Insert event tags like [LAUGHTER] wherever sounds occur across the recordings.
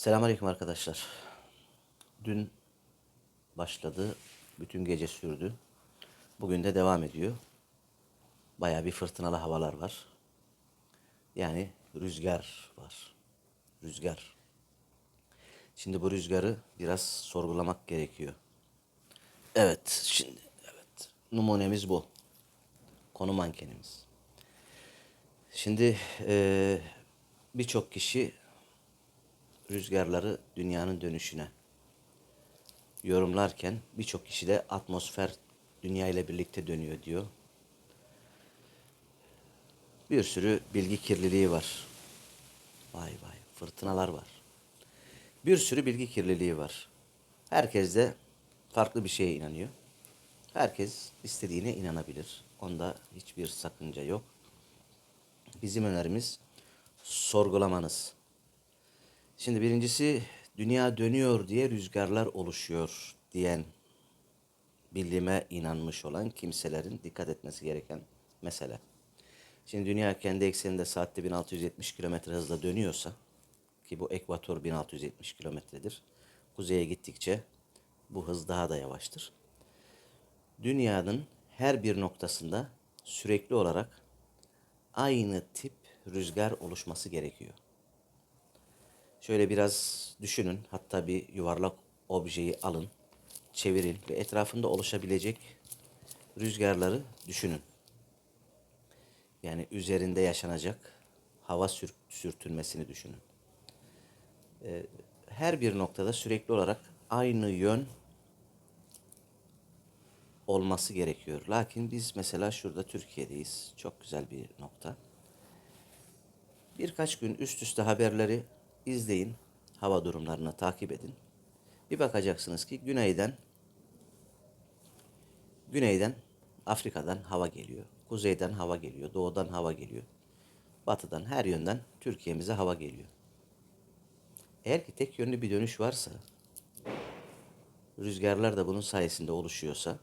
Selamünaleyküm arkadaşlar. Dün başladı, bütün gece sürdü. Bugün de devam ediyor. Bayağı bir fırtınalı havalar var. Yani rüzgar var. Rüzgar. Şimdi bu rüzgarı biraz sorgulamak gerekiyor. Evet, şimdi evet. Numunemiz bu. Konu mankenimiz. Şimdi eee, birçok kişi rüzgarları dünyanın dönüşüne yorumlarken birçok kişi de atmosfer dünya ile birlikte dönüyor diyor. Bir sürü bilgi kirliliği var. Vay vay fırtınalar var. Bir sürü bilgi kirliliği var. Herkes de farklı bir şeye inanıyor. Herkes istediğine inanabilir. Onda hiçbir sakınca yok. Bizim önerimiz sorgulamanız. Şimdi birincisi dünya dönüyor diye rüzgarlar oluşuyor diyen bilime inanmış olan kimselerin dikkat etmesi gereken mesele. Şimdi dünya kendi ekseninde saatte 1670 kilometre hızla dönüyorsa ki bu ekvator 1670 kilometredir. Kuzeye gittikçe bu hız daha da yavaştır. Dünyanın her bir noktasında sürekli olarak aynı tip rüzgar oluşması gerekiyor. Şöyle biraz düşünün. Hatta bir yuvarlak objeyi alın, çevirin ve etrafında oluşabilecek rüzgarları düşünün. Yani üzerinde yaşanacak hava sür- sürtünmesini düşünün. Ee, her bir noktada sürekli olarak aynı yön olması gerekiyor. Lakin biz mesela şurada Türkiye'deyiz. Çok güzel bir nokta. Birkaç gün üst üste haberleri izleyin. Hava durumlarını takip edin. Bir bakacaksınız ki güneyden güneyden Afrika'dan hava geliyor. Kuzeyden hava geliyor. Doğudan hava geliyor. Batıdan her yönden Türkiye'mize hava geliyor. Eğer ki tek yönlü bir dönüş varsa rüzgarlar da bunun sayesinde oluşuyorsa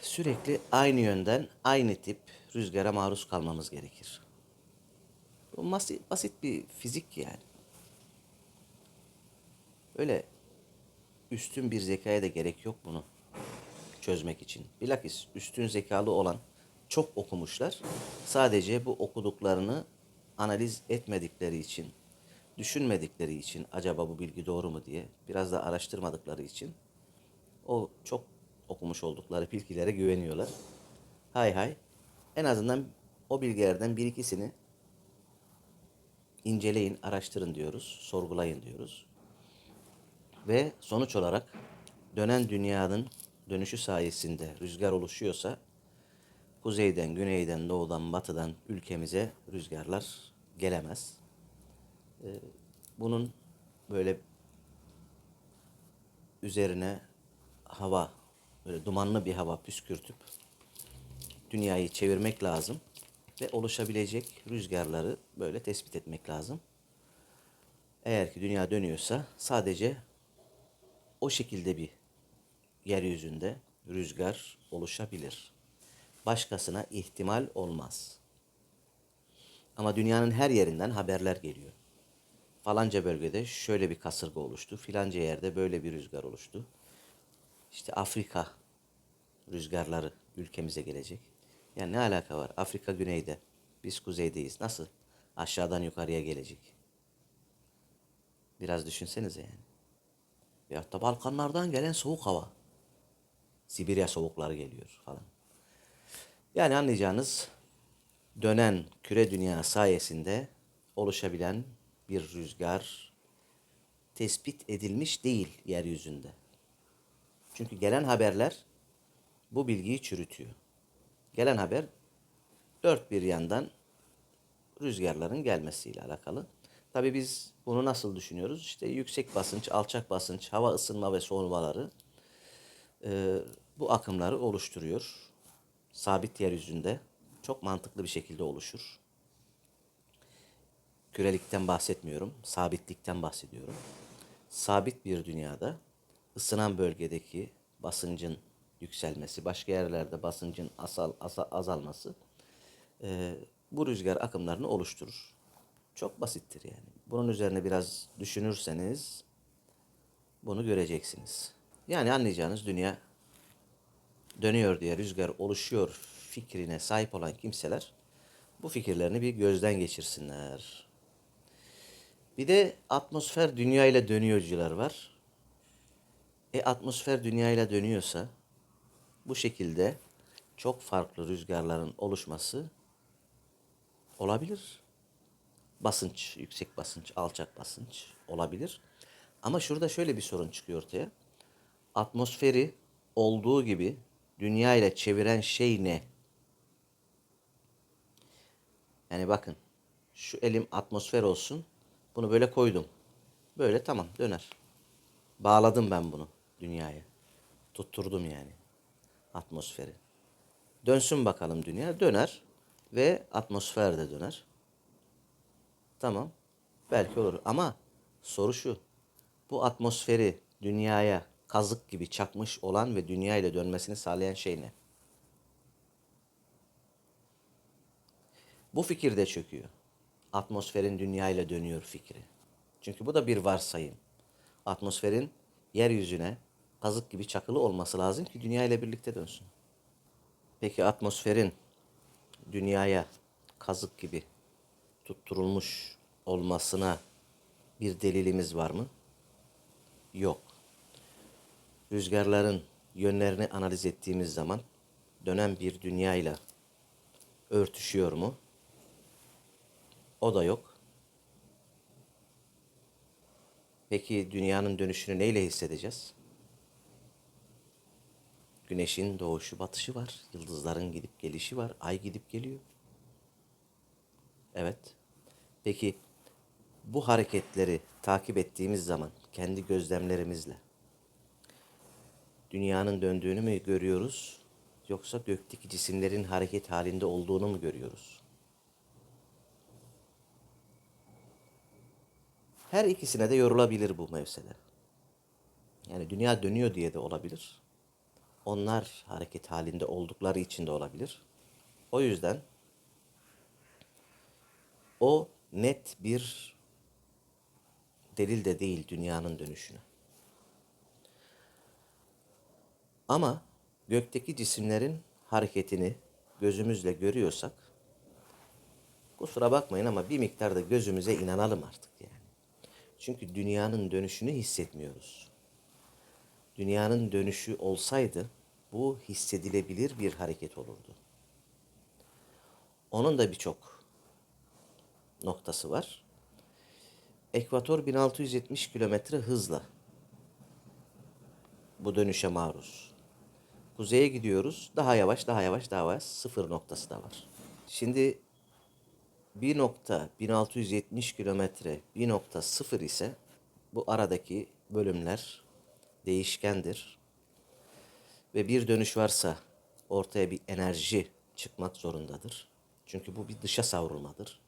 sürekli aynı yönden aynı tip rüzgara maruz kalmamız gerekir. Basit, basit bir fizik yani. Öyle üstün bir zekaya da gerek yok bunu çözmek için. Bilakis üstün zekalı olan çok okumuşlar. Sadece bu okuduklarını analiz etmedikleri için, düşünmedikleri için acaba bu bilgi doğru mu diye biraz da araştırmadıkları için o çok okumuş oldukları bilgilere güveniyorlar. Hay hay. En azından o bilgilerden bir ikisini inceleyin, araştırın diyoruz, sorgulayın diyoruz. Ve sonuç olarak dönen dünyanın dönüşü sayesinde rüzgar oluşuyorsa kuzeyden, güneyden, doğudan, batıdan ülkemize rüzgarlar gelemez. Ee, bunun böyle üzerine hava, böyle dumanlı bir hava püskürtüp dünyayı çevirmek lazım ve oluşabilecek rüzgarları böyle tespit etmek lazım. Eğer ki dünya dönüyorsa sadece o şekilde bir yeryüzünde rüzgar oluşabilir. Başkasına ihtimal olmaz. Ama dünyanın her yerinden haberler geliyor. Falanca bölgede şöyle bir kasırga oluştu. Filanca yerde böyle bir rüzgar oluştu. İşte Afrika rüzgarları ülkemize gelecek. Yani ne alaka var? Afrika güneyde. Biz kuzeydeyiz. Nasıl? Aşağıdan yukarıya gelecek. Biraz düşünsenize yani. Veyahut da Balkanlardan gelen soğuk hava. Sibirya soğukları geliyor falan. Yani anlayacağınız dönen küre dünya sayesinde oluşabilen bir rüzgar tespit edilmiş değil yeryüzünde. Çünkü gelen haberler bu bilgiyi çürütüyor. Gelen haber dört bir yandan rüzgarların gelmesiyle alakalı. Tabii biz bunu nasıl düşünüyoruz? İşte yüksek basınç, alçak basınç, hava ısınma ve soğumaları e, bu akımları oluşturuyor. Sabit yeryüzünde çok mantıklı bir şekilde oluşur. Kürelikten bahsetmiyorum, sabitlikten bahsediyorum. Sabit bir dünyada ısınan bölgedeki basıncın yükselmesi, başka yerlerde basıncın asal, asa- azalması e, bu rüzgar akımlarını oluşturur. Çok basittir yani. Bunun üzerine biraz düşünürseniz bunu göreceksiniz. Yani anlayacağınız dünya dönüyor diye rüzgar oluşuyor fikrine sahip olan kimseler bu fikirlerini bir gözden geçirsinler. Bir de atmosfer dünya ile dönüyorcular var. E atmosfer dünya ile dönüyorsa bu şekilde çok farklı rüzgarların oluşması olabilir. Basınç, yüksek basınç, alçak basınç olabilir. Ama şurada şöyle bir sorun çıkıyor ortaya. Atmosferi olduğu gibi dünya ile çeviren şey ne? Yani bakın şu elim atmosfer olsun. Bunu böyle koydum. Böyle tamam döner. Bağladım ben bunu dünyaya. Tutturdum yani atmosferi. Dönsün bakalım dünya. Döner ve atmosfer de döner. Tamam. Belki olur ama soru şu. Bu atmosferi dünyaya kazık gibi çakmış olan ve dünya ile dönmesini sağlayan şey ne? Bu fikir de çöküyor. Atmosferin dünya ile dönüyor fikri. Çünkü bu da bir varsayım. Atmosferin yeryüzüne kazık gibi çakılı olması lazım ki dünya ile birlikte dönsün. Peki atmosferin dünyaya kazık gibi tutturulmuş olmasına bir delilimiz var mı? Yok. Rüzgarların yönlerini analiz ettiğimiz zaman dönen bir dünyayla örtüşüyor mu? O da yok. Peki dünyanın dönüşünü neyle hissedeceğiz? Güneşin doğuşu batışı var. Yıldızların gidip gelişi var. Ay gidip geliyor. Evet. Peki bu hareketleri takip ettiğimiz zaman kendi gözlemlerimizle dünyanın döndüğünü mü görüyoruz yoksa gökteki cisimlerin hareket halinde olduğunu mu görüyoruz? Her ikisine de yorulabilir bu mevsele. Yani dünya dönüyor diye de olabilir. Onlar hareket halinde oldukları için de olabilir. O yüzden o net bir delil de değil dünyanın dönüşüne. Ama gökteki cisimlerin hareketini gözümüzle görüyorsak kusura bakmayın ama bir miktar da gözümüze inanalım artık yani. Çünkü dünyanın dönüşünü hissetmiyoruz. Dünyanın dönüşü olsaydı bu hissedilebilir bir hareket olurdu. Onun da birçok noktası var. Ekvator 1670 kilometre hızla bu dönüşe maruz. Kuzeye gidiyoruz. Daha yavaş, daha yavaş, daha yavaş. Sıfır noktası da var. Şimdi bir nokta 1670 kilometre bir nokta sıfır ise bu aradaki bölümler değişkendir. Ve bir dönüş varsa ortaya bir enerji çıkmak zorundadır. Çünkü bu bir dışa savrulmadır.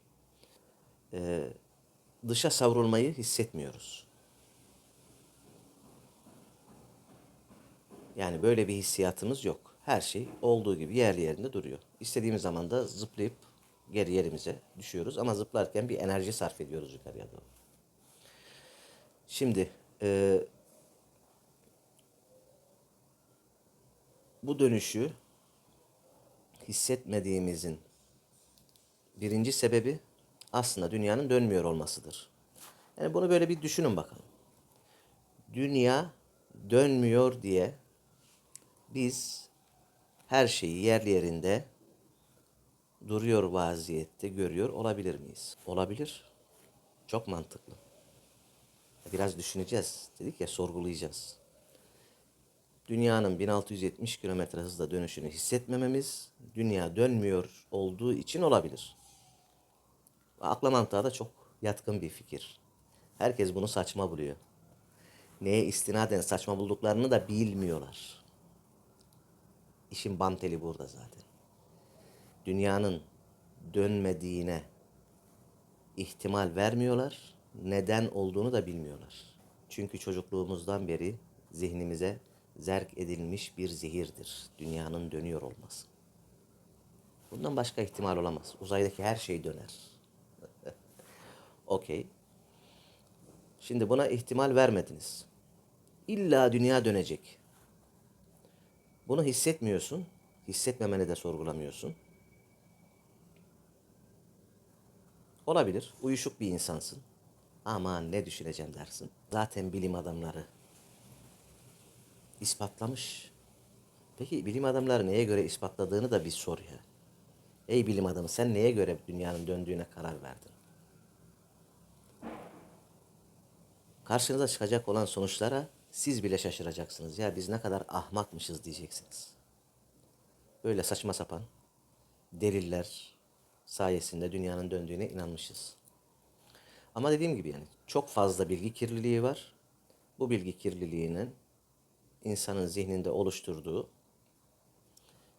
Ee, dışa savrulmayı hissetmiyoruz. Yani böyle bir hissiyatımız yok. Her şey olduğu gibi yerli yerinde duruyor. İstediğimiz zaman da zıplayıp geri yerimize düşüyoruz. Ama zıplarken bir enerji sarf ediyoruz yukarıya doğru. Şimdi e, bu dönüşü hissetmediğimizin birinci sebebi aslında dünyanın dönmüyor olmasıdır. Yani bunu böyle bir düşünün bakalım. Dünya dönmüyor diye biz her şeyi yerli yerinde duruyor vaziyette görüyor olabilir miyiz? Olabilir. Çok mantıklı. Biraz düşüneceğiz. Dedik ya sorgulayacağız. Dünyanın 1670 kilometre hızla dönüşünü hissetmememiz dünya dönmüyor olduğu için olabilir. Akla mantığa da çok yatkın bir fikir. Herkes bunu saçma buluyor. Neye istinaden saçma bulduklarını da bilmiyorlar. İşin banteli burada zaten. Dünyanın dönmediğine ihtimal vermiyorlar. Neden olduğunu da bilmiyorlar. Çünkü çocukluğumuzdan beri zihnimize zerk edilmiş bir zehirdir. Dünyanın dönüyor olması. Bundan başka ihtimal olamaz. Uzaydaki her şey döner. [LAUGHS] Okey. Şimdi buna ihtimal vermediniz. İlla dünya dönecek. Bunu hissetmiyorsun. Hissetmemeni de sorgulamıyorsun. Olabilir. Uyuşuk bir insansın. Aman ne düşüneceğim dersin. Zaten bilim adamları ispatlamış. Peki bilim adamları neye göre ispatladığını da bir sor ya. Ey bilim adamı sen neye göre dünyanın döndüğüne karar verdin? Karşınıza çıkacak olan sonuçlara siz bile şaşıracaksınız. Ya biz ne kadar ahmakmışız diyeceksiniz. Böyle saçma sapan deliller sayesinde dünyanın döndüğüne inanmışız. Ama dediğim gibi yani çok fazla bilgi kirliliği var. Bu bilgi kirliliğinin insanın zihninde oluşturduğu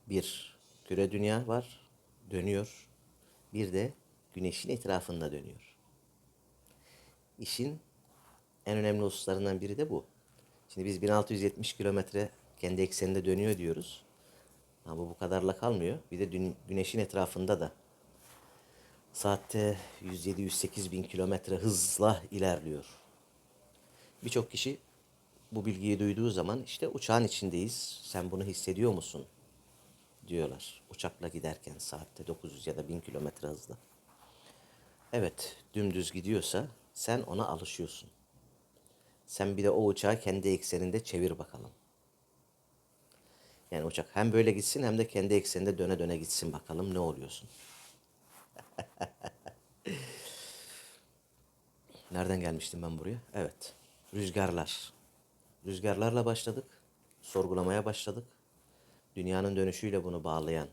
bir küre dünya var, dönüyor. Bir de güneşin etrafında dönüyor. İşin en önemli hususlarından biri de bu. Şimdi biz 1670 kilometre kendi ekseninde dönüyor diyoruz. Ama bu kadarla kalmıyor. Bir de güneşin etrafında da saatte 107-108 bin kilometre hızla ilerliyor. Birçok kişi bu bilgiyi duyduğu zaman işte uçağın içindeyiz. Sen bunu hissediyor musun? diyorlar. Uçakla giderken saatte 900 ya da 1000 kilometre hızla. Evet, dümdüz gidiyorsa sen ona alışıyorsun. Sen bir de o uçağı kendi ekseninde çevir bakalım. Yani uçak hem böyle gitsin hem de kendi ekseninde döne döne gitsin bakalım ne oluyorsun. [LAUGHS] Nereden gelmiştim ben buraya? Evet. Rüzgarlar. Rüzgarlarla başladık. Sorgulamaya başladık. Dünyanın dönüşüyle bunu bağlayan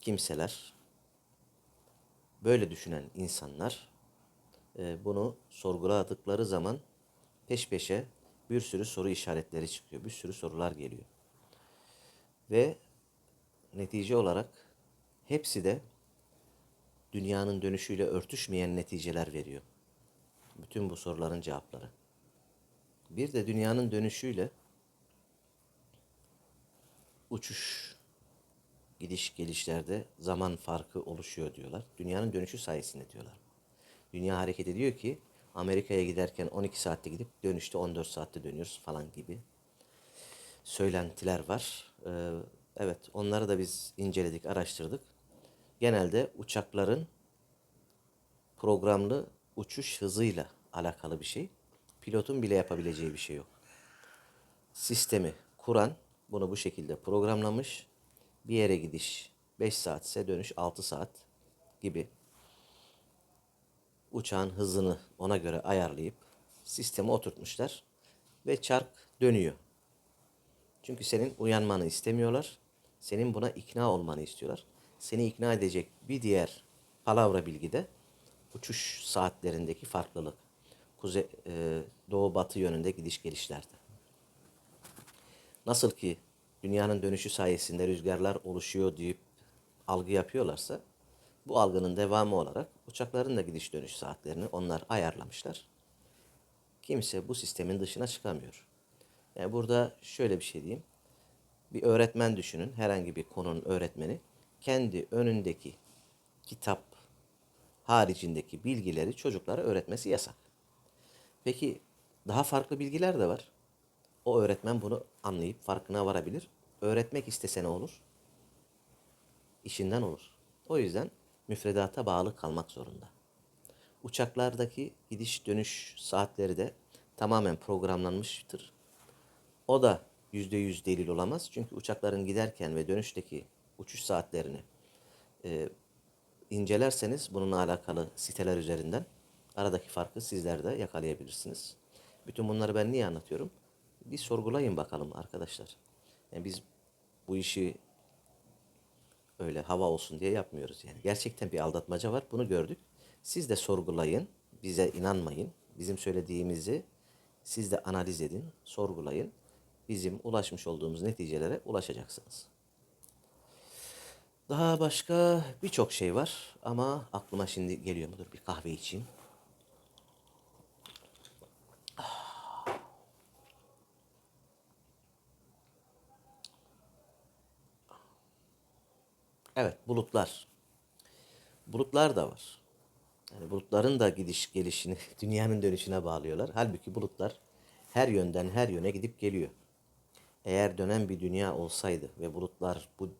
kimseler, böyle düşünen insanlar e, bunu sorguladıkları zaman peş peşe bir sürü soru işaretleri çıkıyor. Bir sürü sorular geliyor. Ve netice olarak hepsi de dünyanın dönüşüyle örtüşmeyen neticeler veriyor. Bütün bu soruların cevapları. Bir de dünyanın dönüşüyle uçuş gidiş gelişlerde zaman farkı oluşuyor diyorlar. Dünyanın dönüşü sayesinde diyorlar. Dünya hareket ediyor ki Amerika'ya giderken 12 saatte gidip dönüşte 14 saatte dönüyoruz falan gibi söylentiler var. Ee, evet onları da biz inceledik, araştırdık. Genelde uçakların programlı uçuş hızıyla alakalı bir şey. Pilotun bile yapabileceği bir şey yok. Sistemi kuran bunu bu şekilde programlamış. Bir yere gidiş 5 saat ise dönüş 6 saat gibi uçağın hızını ona göre ayarlayıp sisteme oturtmuşlar ve çark dönüyor. Çünkü senin uyanmanı istemiyorlar. Senin buna ikna olmanı istiyorlar. Seni ikna edecek bir diğer palavra bilgi de uçuş saatlerindeki farklılık. Kuzey, e, doğu batı yönünde gidiş gelişlerde. Nasıl ki dünyanın dönüşü sayesinde rüzgarlar oluşuyor deyip algı yapıyorlarsa bu algının devamı olarak uçakların da gidiş dönüş saatlerini onlar ayarlamışlar. Kimse bu sistemin dışına çıkamıyor. Yani burada şöyle bir şey diyeyim. Bir öğretmen düşünün, herhangi bir konunun öğretmeni kendi önündeki kitap haricindeki bilgileri çocuklara öğretmesi yasak. Peki daha farklı bilgiler de var. O öğretmen bunu anlayıp farkına varabilir. Öğretmek istese ne olur? İşinden olur. O yüzden müfredata bağlı kalmak zorunda. Uçaklardaki gidiş dönüş saatleri de tamamen programlanmıştır. O da yüzde yüz delil olamaz. Çünkü uçakların giderken ve dönüşteki uçuş saatlerini e, incelerseniz bununla alakalı siteler üzerinden aradaki farkı sizler de yakalayabilirsiniz. Bütün bunları ben niye anlatıyorum? Bir sorgulayın bakalım arkadaşlar. Yani biz bu işi öyle hava olsun diye yapmıyoruz yani. Gerçekten bir aldatmaca var. Bunu gördük. Siz de sorgulayın. Bize inanmayın. Bizim söylediğimizi siz de analiz edin, sorgulayın. Bizim ulaşmış olduğumuz neticelere ulaşacaksınız. Daha başka birçok şey var ama aklıma şimdi geliyor mudur? Bir kahve içeyim. Evet, bulutlar. Bulutlar da var. Yani bulutların da gidiş gelişini [LAUGHS] dünyanın dönüşüne bağlıyorlar. Halbuki bulutlar her yönden her yöne gidip geliyor. Eğer dönen bir dünya olsaydı ve bulutlar bu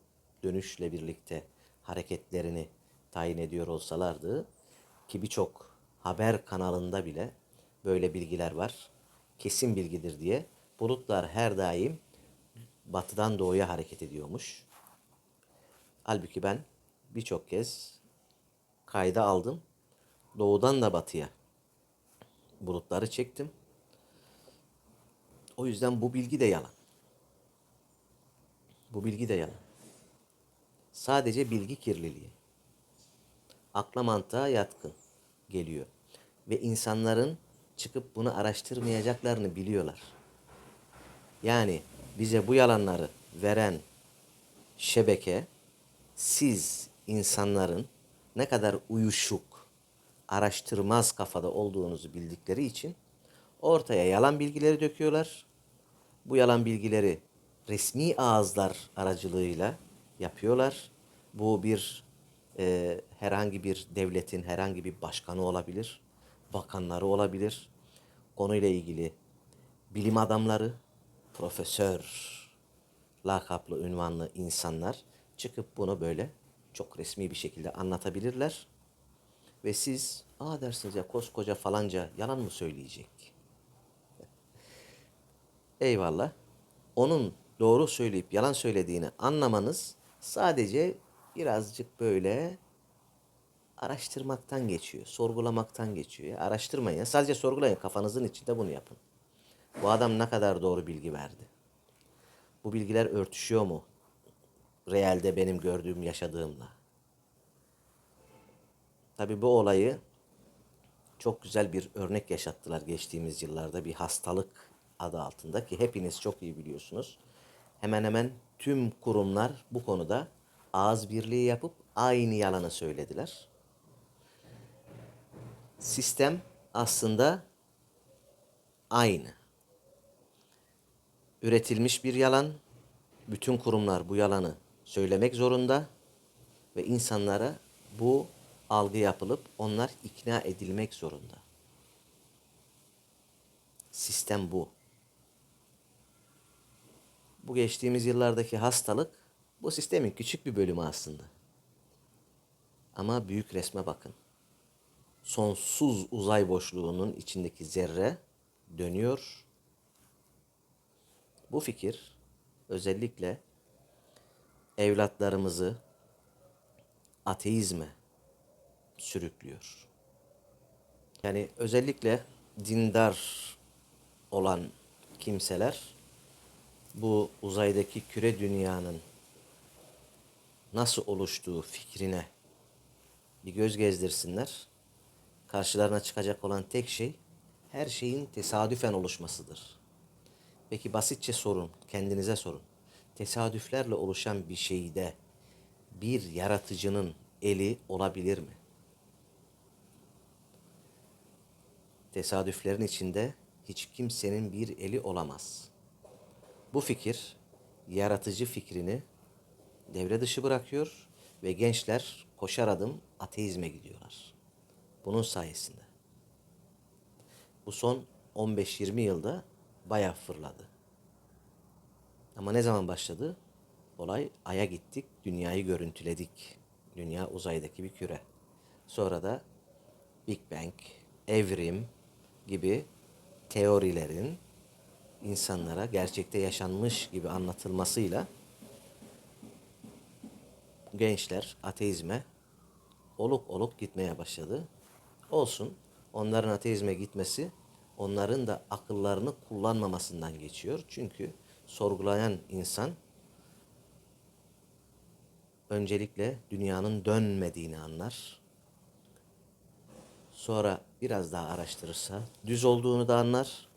dönüşle birlikte hareketlerini tayin ediyor olsalardı ki birçok haber kanalında bile böyle bilgiler var. Kesin bilgidir diye bulutlar her daim batıdan doğuya hareket ediyormuş. Halbuki ben birçok kez kayda aldım. Doğudan da batıya bulutları çektim. O yüzden bu bilgi de yalan. Bu bilgi de yalan. Sadece bilgi kirliliği. Akla mantığa yatkın geliyor. Ve insanların çıkıp bunu araştırmayacaklarını biliyorlar. Yani bize bu yalanları veren şebeke siz insanların ne kadar uyuşuk, araştırmaz kafada olduğunuzu bildikleri için ortaya yalan bilgileri döküyorlar. Bu yalan bilgileri resmi ağızlar aracılığıyla yapıyorlar. Bu bir e, herhangi bir devletin herhangi bir başkanı olabilir, bakanları olabilir. Konuyla ilgili bilim adamları, profesör, lakaplı, ünvanlı insanlar çıkıp bunu böyle çok resmi bir şekilde anlatabilirler. Ve siz aa dersiniz ya koskoca falanca yalan mı söyleyecek? [LAUGHS] Eyvallah. Onun doğru söyleyip yalan söylediğini anlamanız sadece birazcık böyle araştırmaktan geçiyor, sorgulamaktan geçiyor. Araştırmayın, ya, sadece sorgulayın. Kafanızın içinde bunu yapın. Bu adam ne kadar doğru bilgi verdi? Bu bilgiler örtüşüyor mu? Realde benim gördüğüm, yaşadığımla. Tabii bu olayı çok güzel bir örnek yaşattılar geçtiğimiz yıllarda bir hastalık adı altında ki hepiniz çok iyi biliyorsunuz. Hemen hemen tüm kurumlar bu konuda ağız birliği yapıp aynı yalanı söylediler. Sistem aslında aynı. Üretilmiş bir yalan. Bütün kurumlar bu yalanı söylemek zorunda ve insanlara bu algı yapılıp onlar ikna edilmek zorunda. Sistem bu. Bu geçtiğimiz yıllardaki hastalık bu sistemin küçük bir bölümü aslında. Ama büyük resme bakın. Sonsuz uzay boşluğunun içindeki zerre dönüyor. Bu fikir özellikle evlatlarımızı ateizme sürüklüyor. Yani özellikle dindar olan kimseler bu uzaydaki küre dünyanın nasıl oluştuğu fikrine bir göz gezdirsinler. Karşılarına çıkacak olan tek şey her şeyin tesadüfen oluşmasıdır. Peki basitçe sorun, kendinize sorun. Tesadüflerle oluşan bir şeyde bir yaratıcının eli olabilir mi? Tesadüflerin içinde hiç kimsenin bir eli olamaz. Bu fikir yaratıcı fikrini devre dışı bırakıyor ve gençler koşar adım ateizme gidiyorlar. Bunun sayesinde. Bu son 15-20 yılda bayağı fırladı. Ama ne zaman başladı? Olay Ay'a gittik, dünyayı görüntüledik. Dünya uzaydaki bir küre. Sonra da Big Bang, evrim gibi teorilerin insanlara gerçekte yaşanmış gibi anlatılmasıyla gençler ateizme oluk oluk gitmeye başladı. Olsun. Onların ateizme gitmesi onların da akıllarını kullanmamasından geçiyor. Çünkü sorgulayan insan öncelikle dünyanın dönmediğini anlar. Sonra biraz daha araştırırsa düz olduğunu da anlar.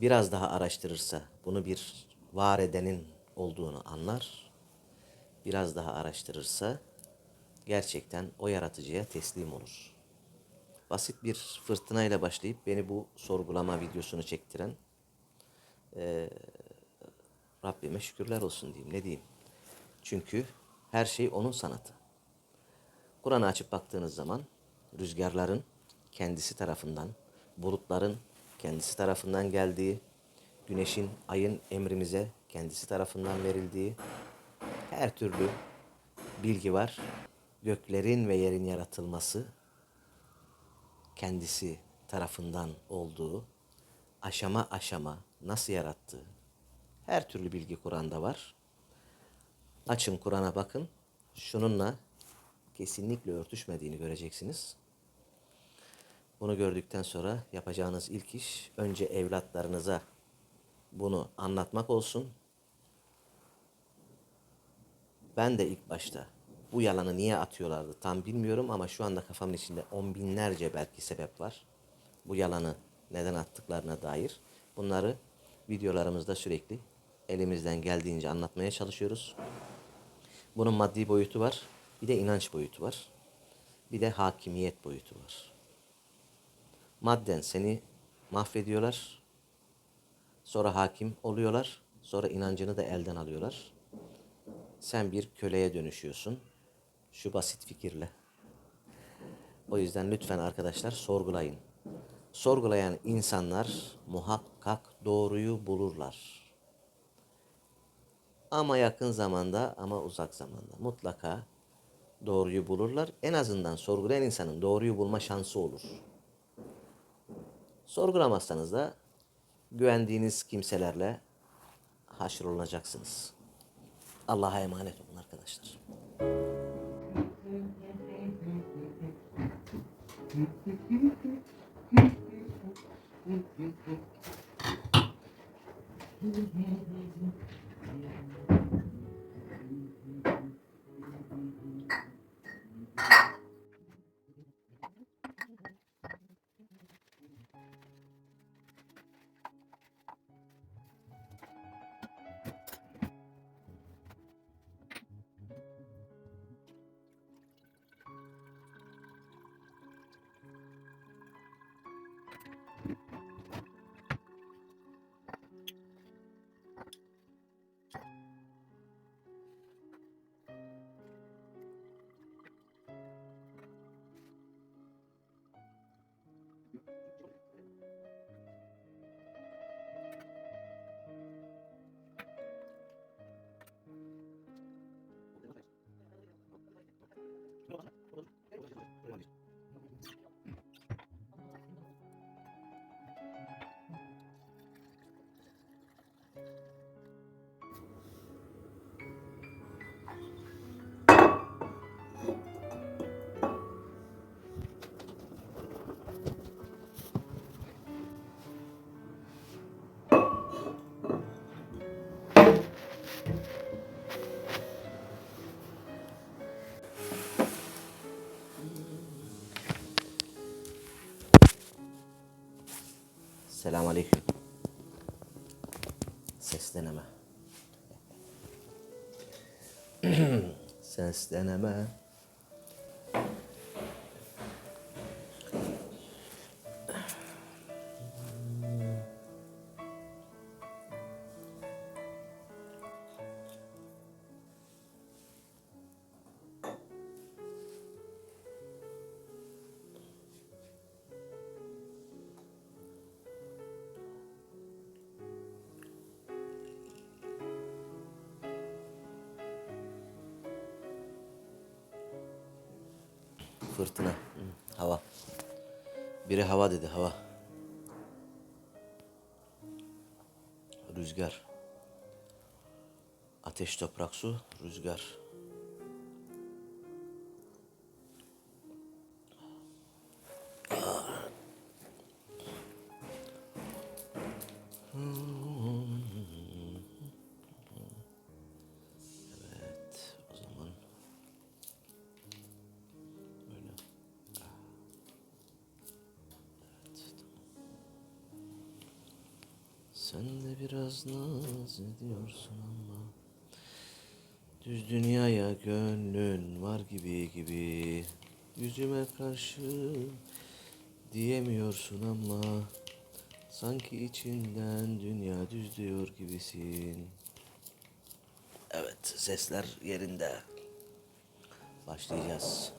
Biraz daha araştırırsa bunu bir var edenin olduğunu anlar. Biraz daha araştırırsa gerçekten o yaratıcıya teslim olur. Basit bir fırtınayla başlayıp beni bu sorgulama videosunu çektiren e, Rabbime şükürler olsun diyeyim. Ne diyeyim? Çünkü her şey onun sanatı. Kur'an'ı açıp baktığınız zaman rüzgarların kendisi tarafından, bulutların kendisi tarafından geldiği, güneşin, ayın emrimize kendisi tarafından verildiği her türlü bilgi var. Göklerin ve yerin yaratılması kendisi tarafından olduğu, aşama aşama nasıl yarattığı her türlü bilgi Kur'an'da var. Açın Kur'an'a bakın. Şununla kesinlikle örtüşmediğini göreceksiniz. Bunu gördükten sonra yapacağınız ilk iş önce evlatlarınıza bunu anlatmak olsun. Ben de ilk başta bu yalanı niye atıyorlardı tam bilmiyorum ama şu anda kafamın içinde on binlerce belki sebep var. Bu yalanı neden attıklarına dair. Bunları videolarımızda sürekli elimizden geldiğince anlatmaya çalışıyoruz. Bunun maddi boyutu var. Bir de inanç boyutu var. Bir de hakimiyet boyutu var. Madden seni mahvediyorlar. Sonra hakim oluyorlar. Sonra inancını da elden alıyorlar. Sen bir köleye dönüşüyorsun. Şu basit fikirle. O yüzden lütfen arkadaşlar sorgulayın. Sorgulayan insanlar muhakkak doğruyu bulurlar. Ama yakın zamanda ama uzak zamanda mutlaka doğruyu bulurlar. En azından sorgulayan insanın doğruyu bulma şansı olur. Sorgulamazsanız da güvendiğiniz kimselerle haşrolunacaksınız. Allah'a emanet olun arkadaşlar. Selamun [LAUGHS] Aleyküm. Ses deneme. [CLEARS THROAT] Ses Fırtına. Hava. Biri hava dedi hava. Rüzgar. Ateş, toprak, su, rüzgar. Ediyorsun ama Düz dünyaya gönlün var gibi gibi Yüzüme karşı diyemiyorsun ama Sanki içinden dünya düz diyor gibisin Evet sesler yerinde Başlayacağız.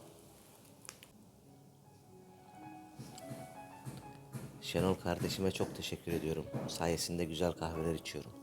Şenol kardeşime çok teşekkür ediyorum. Sayesinde güzel kahveler içiyorum.